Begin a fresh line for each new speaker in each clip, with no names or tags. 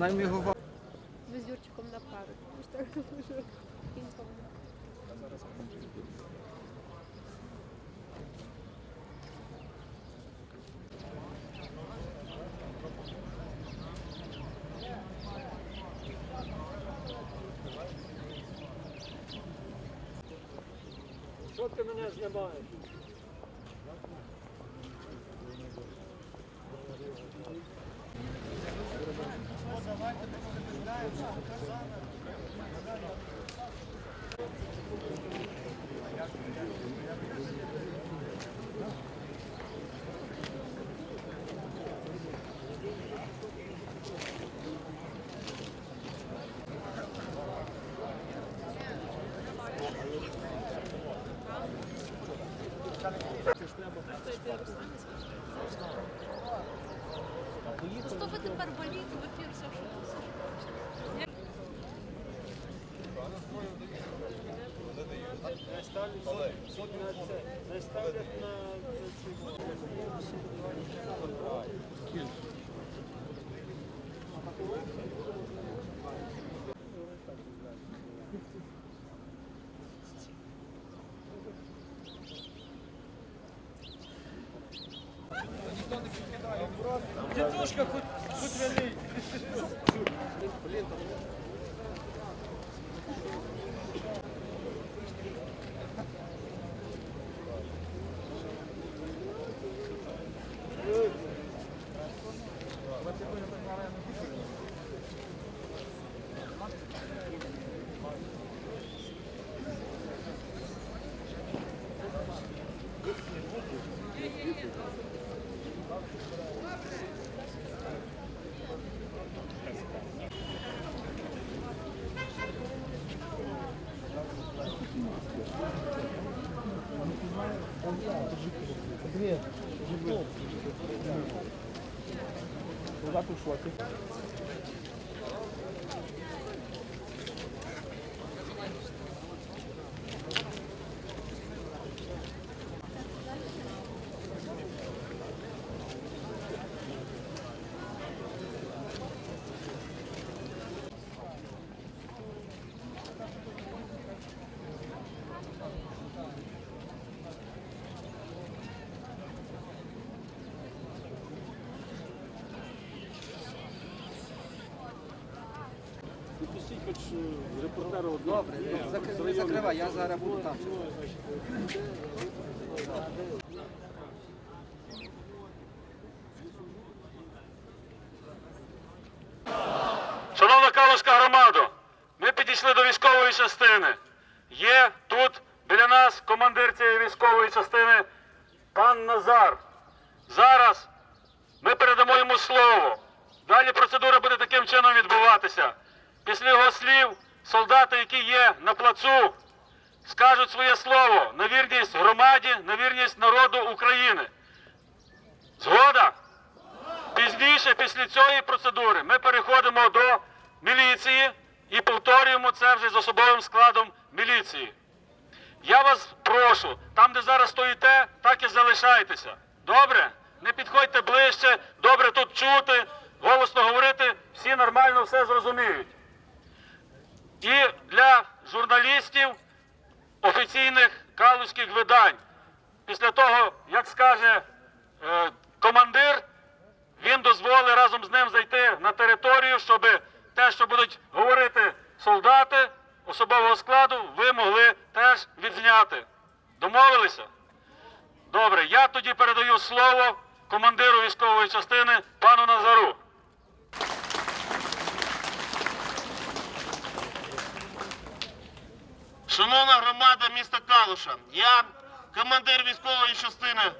Нам його
Ми з Юрчиком на пару.
Що ти мене знімаєш?
Просто ви тепер валіть в ефір все, що.
Не ставлять це. хоть, хоть на ці. Дідушка, ты хоч хоч е, репортера одного.
Добре, не закривай, я зараз буду там.
Шановна Калуська громада, ми підійшли до військової частини. Є тут біля нас командир цієї військової частини пан Назар. Зараз ми передамо йому слово. Далі процедура буде таким чином відбуватися. Після його слів солдати, які є на плацу, скажуть своє слово на вірність громаді, на вірність народу України. Згода? Пізніше, після цієї процедури, ми переходимо до міліції і повторюємо це вже з особовим складом міліції. Я вас прошу, там, де зараз стоїте, так і залишайтеся. Добре? Не підходьте ближче, добре тут чути, голосно говорити, всі нормально все зрозуміють. І для журналістів офіційних калузьких видань, після того, як скаже е, командир, він дозволить разом з ним зайти на територію, щоб те, що будуть говорити солдати особового складу, ви могли теж відзняти. Домовилися? Добре, я тоді передаю слово командиру військової частини пану Назару.
Шановна громада міста Калуша, я командир військової частини,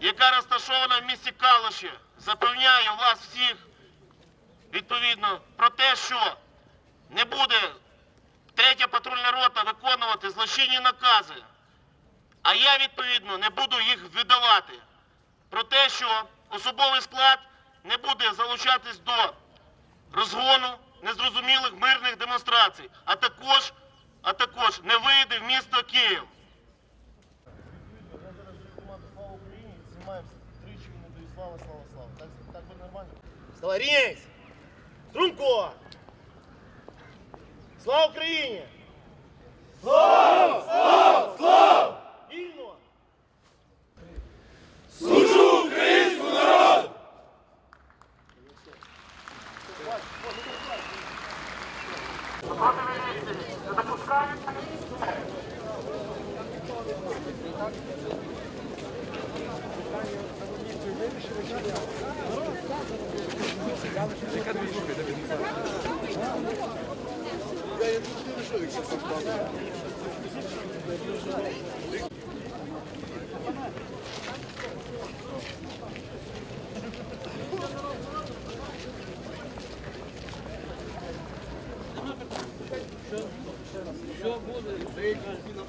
яка розташована в місті Калуші, запевняю вас всіх відповідно про те, що не буде третя патрульна рота виконувати злочинні накази, а я відповідно не буду їх видавати. Про те, що особовий склад не буде залучатись до розгону незрозумілих мирних демонстрацій, а також, а також не вийде в місто Київ. Слава Україні, знімаємо тричі даю слава, слава, слава. Так, так буде нормально? Вставай, рівняйся!
Струнко! Слава Україні! Слава! Слава!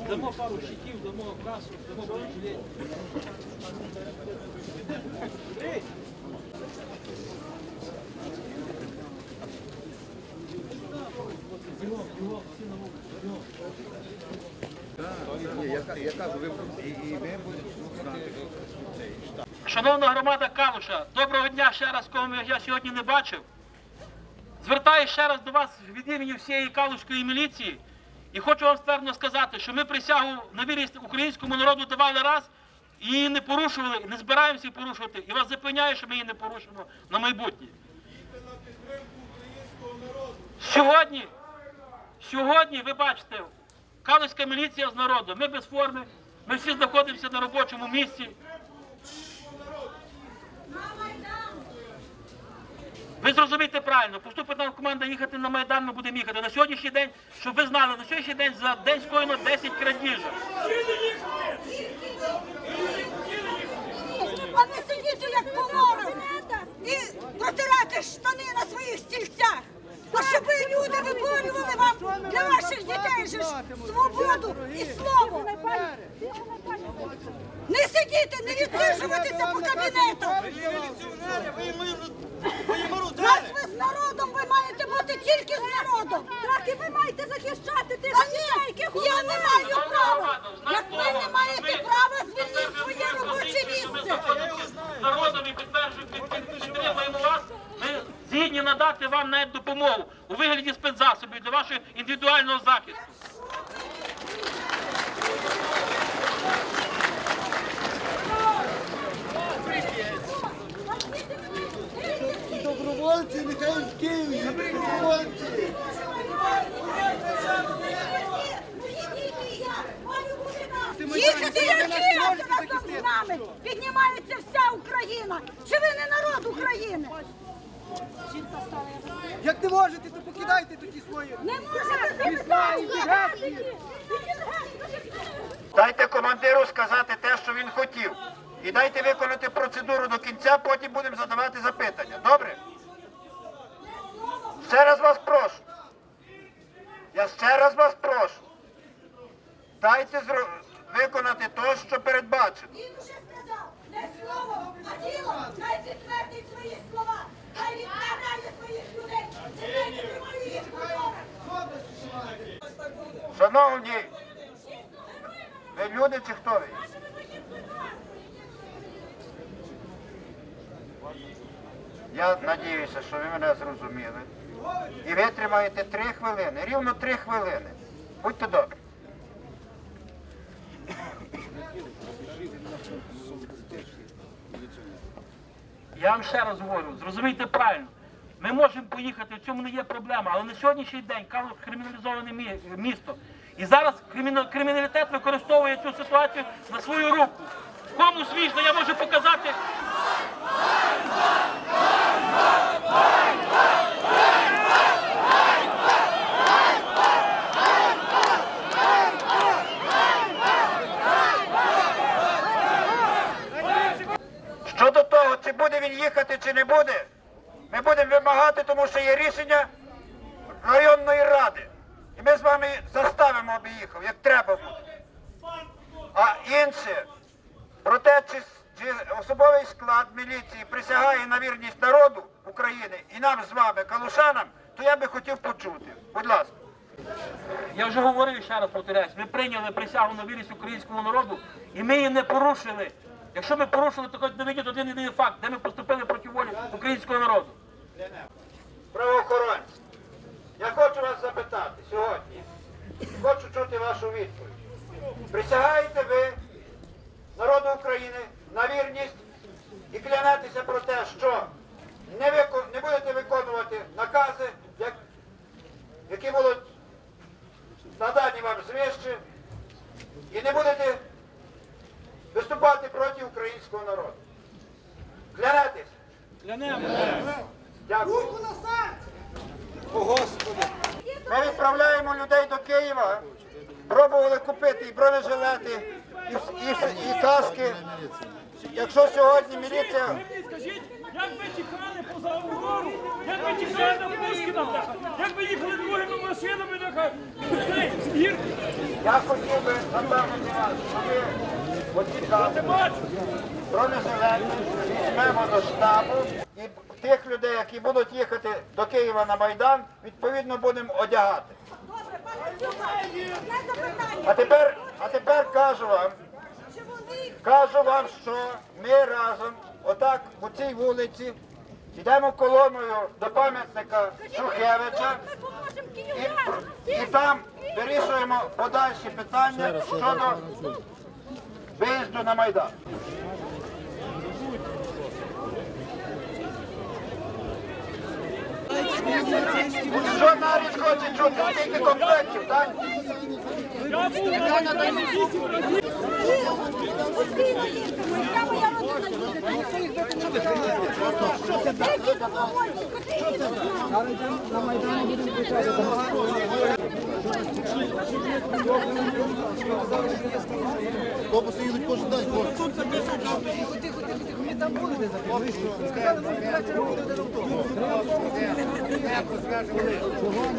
Дамо пару щитів, дамо касу, дамо бронежилет.
Шановна громада Калуша, доброго дня ще раз, кого я сьогодні не бачив. Звертаюся ще раз до вас від імені всієї Калушської міліції і хочу вам ствердно сказати, що ми присягу на вірність українському народу давали раз і її не порушували, не збираємося її порушувати. І вас запевняю, що ми її не порушимо на майбутнє. Сьогодні, сьогодні, ви бачите, Калуська міліція з народу. Ми без форми, ми всі знаходимося на робочому місці. Ви зрозумієте правильно, поступить нам команда їхати на Майдан, ми будемо їхати. На сьогоднішній день, щоб ви знали, на сьогоднішній день за день скоєно 10 крадіжок.
А не сидіти як помором і протирати штани на своїх стільцях. А щоб люди виборювали вам для ваших дітей же ж свободу і слово. Не сидіти, не відсиджуватися по кабінетах. Раз ви з народом, ви маєте бути тільки з народом. Так, і ви маєте захищати тих дітей, я не маю права. Як ви не маєте права, звільніть своє робоче місце.
Народом і підтримуємо вас. Ми згідні надати вам навіть допомогу у вигляді спецзасобів для вашого індивідуального захисту.
Добровольці, нехай в Києві, добровольці.
Їхати як разом з нами. Піднімається вся Україна. Чи ви не народ України?
Як не можете, то покидайте тоді свої.
Не можете запитати.
Дайте командиру сказати те, що він хотів. І дайте виконати процедуру до кінця, потім будемо задавати запитання. Добре? Ще раз вас прошу. Я ще раз вас прошу. Дайте зро... виконати те, що передбачено.
Він уже сказав, не слово, а діло. Хай підтвердить свої слова. Хай відправляє своїх людей. Не тримає їх
Шановні, ви люди чи хто ви? Я надіюся, що ви мене зрозуміли. І ви тримаєте три хвилини, рівно три хвилини. Будьте добрі.
Я вам ще раз говорю, зрозумійте правильно. Ми можемо поїхати, в цьому не є проблема, але на сьогоднішній день Калуш криміналізоване місто. І зараз криміналітет використовує цю ситуацію на свою руку. Кому смішно, я можу показати.
Щодо того, чи буде він їхати, чи не буде, ми будемо вимагати, тому що є рішення районної ради. І ми з вами заставимо, аби їхав, як треба буде. А інше, про те, чи, чи особовий склад міліції присягає на вірність народу України і нам з вами, калушанам, то я би хотів почути. Будь ласка.
Я вже говорив ще раз повторяюсь, ми прийняли присягу на вірність українському народу і ми її не порушили. Якщо ми порушили, то хоч один єдиний факт, де ми поступили проти волі українського народу.
правоохоронці, я хочу вас запитати сьогодні. Хочу чути вашу відповідь. Присягаєте ви народу України на вірність і клянетеся про те, що не, вико- не будете виконувати накази, як, які будуть надані вам звіщі, і не будете виступати проти українського народу. Клянетесь? Дякую.
О, Господи.
Ми відправляємо людей до Києва. Пробували купити і бронежилети, і, і, і каски. Якщо сьогодні міліція
Ви скажіть, як ви тікали поза Аврору? Як ви тікали на Пушкіна? Як ви їхали другими машинами, нехай?
Я хотів би запевнити вас, що ми оці каски,
бачу.
візьмемо до штабу і тих людей, які будуть їхати до Києва на Майдан, відповідно будемо одягати. А тепер, а тепер кажу вам, кажу вам, що ми разом, отак, по цій вулиці, йдемо колоною до пам'ятника Шухевича. І, і там вирішуємо подальші питання щодо виїзду на Майдан. Що навіть хоче чути, скільки комплектів, так?
Я на вісім
Постійно їздимо, і вся моя родина їде. Які добровольці? Куди їдемо?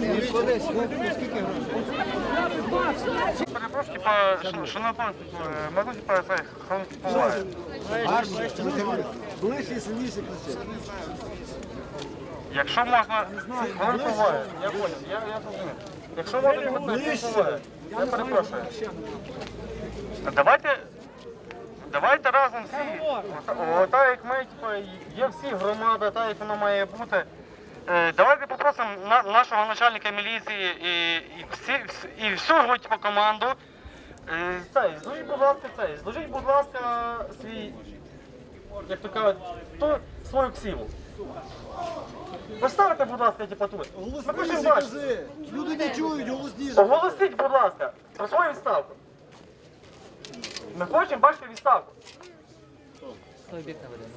Автобуси їдуть кожен день.
Перепрошую, типа, шановний пан, могу типа це хвилинку
Ближче сильніше кричить.
Якщо можна, хвилинку уваги. Я понял, я, зрозумів. Якщо можна. Я перепрошую. Давайте, давайте разом всі, так як ми, типа, є всі громади, так як воно має бути. Е, Давайте попросимо нашого начальника міліції і, і, всі, і всю типу, команду. Е, Цей, зложіть, будь ласка, цей, зложіть, будь ласка, свій, як то кажуть, ту, свою ксиву. Поставте, будь ласка, типу, тут.
Голосніше кажи. Люди не чують, голосніше.
Оголосіть, будь ласка, про свою відставку. Ми хочемо бачити відставку.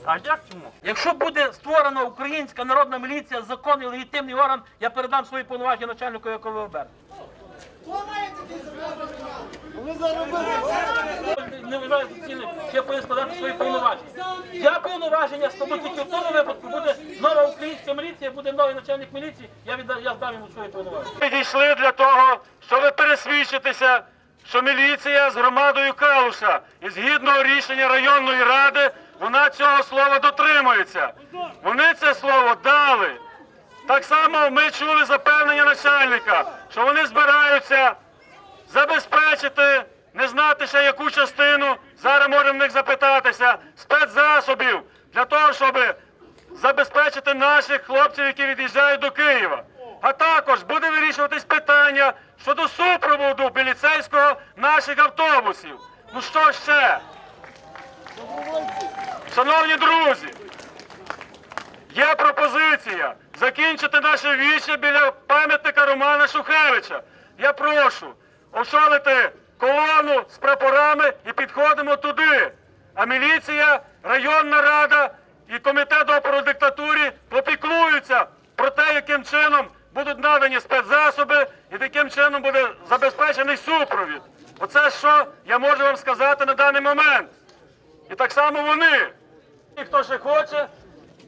А як чому? Якщо буде створена українська народна міліція, законний легітимний орган, я передам свої повноваження начальнику ОКВБ. Не вважаю за цінним, що я повинен складати свої повноваження. Я повноваження складу тільки в тому випадку, буде нова українська міліція, буде новий начальник міліції, я, відда, я здам йому свої повноваження. Підійшли для того, щоб пересвідчитися, що міліція з громадою Калуша і згідно рішення районної ради, вона цього слова дотримується. Вони це слово дали. Так само ми чули запевнення начальника, що вони збираються забезпечити, не знати ще яку частину, зараз можемо в них запитатися, спецзасобів для того, щоб забезпечити наших хлопців, які від'їжджають до Києва. А також буде вирішуватись питання щодо супроводу поліцейського наших автобусів. Ну що ще? Шановні друзі, Є пропозиція закінчити наше віче біля пам'ятника Романа Шухевича. Я прошу очолити колону з прапорами і підходимо туди. А міліція, районна рада і комітет опору диктатурі попіклуються про те, яким чином будуть надані спецзасоби і яким чином буде забезпечений супровід. Оце що я можу вам сказати на даний момент. І так само вони. І хто ще хоче,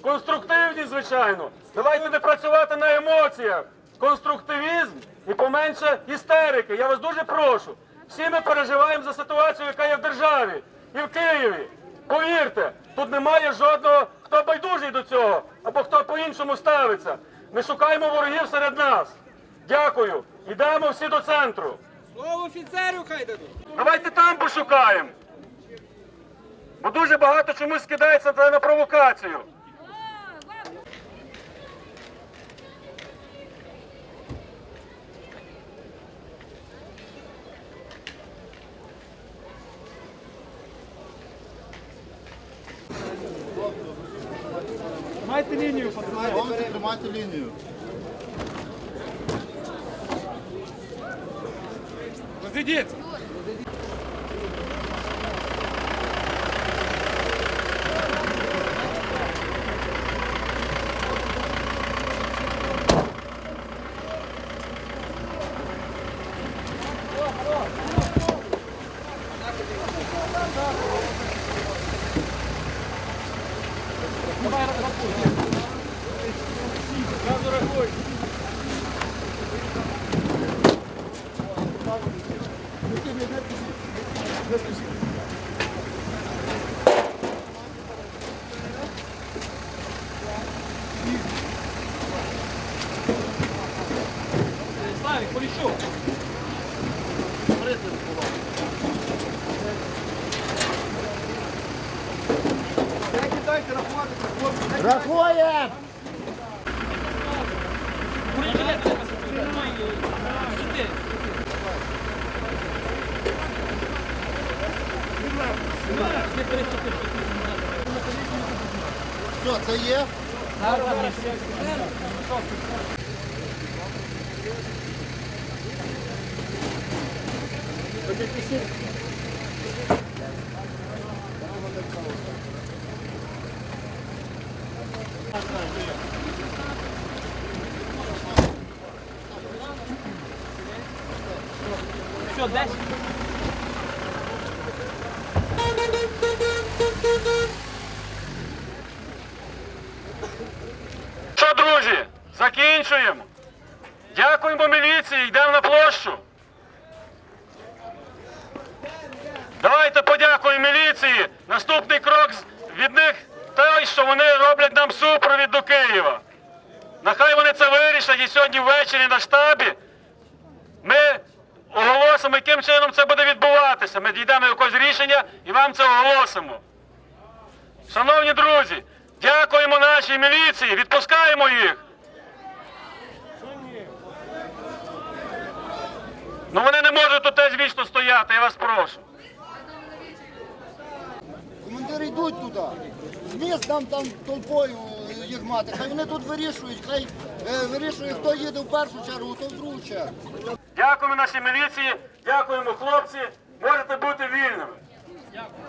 конструктивні, звичайно. Давайте не працювати на емоціях. Конструктивізм і поменше істерики. Я вас дуже прошу. Всі ми переживаємо за ситуацію, яка є в державі і в Києві. Повірте, тут немає жодного, хто байдужий до цього, або хто по-іншому ставиться. Ми шукаємо ворогів серед нас. Дякую. Йдемо всі до центру.
Слово офіцерів хай дадуть.
Давайте там пошукаємо. Бо дуже багато чомусь скидається на провокацію.
Рахуємо! Що, це є?
Все, 10.
Що, друзі, закінчуємо. Дякуємо міліції, йдемо на площу. Давайте подякуємо міліції. Наступний крок від них той, що вони роблять нам супровід до Києва. Нехай вони це вирішать і сьогодні ввечері на штабі ми оголосимо, яким чином це буде відбуватися. Ми дійдемо до якогось рішення і вам це оголосимо. Шановні друзі, дякуємо нашій міліції, відпускаємо їх. Ну вони не можуть тут теж вічно стояти, я вас прошу.
Командири йдуть туди. Зміст нам там толпою е, їх мати. Хай вони тут вирішують, хай е, вирішує, хто їде в першу чергу, хто в другу чергу.
Дякуємо нашій міліції, дякуємо хлопці. Можете бути вільними.
Дякую.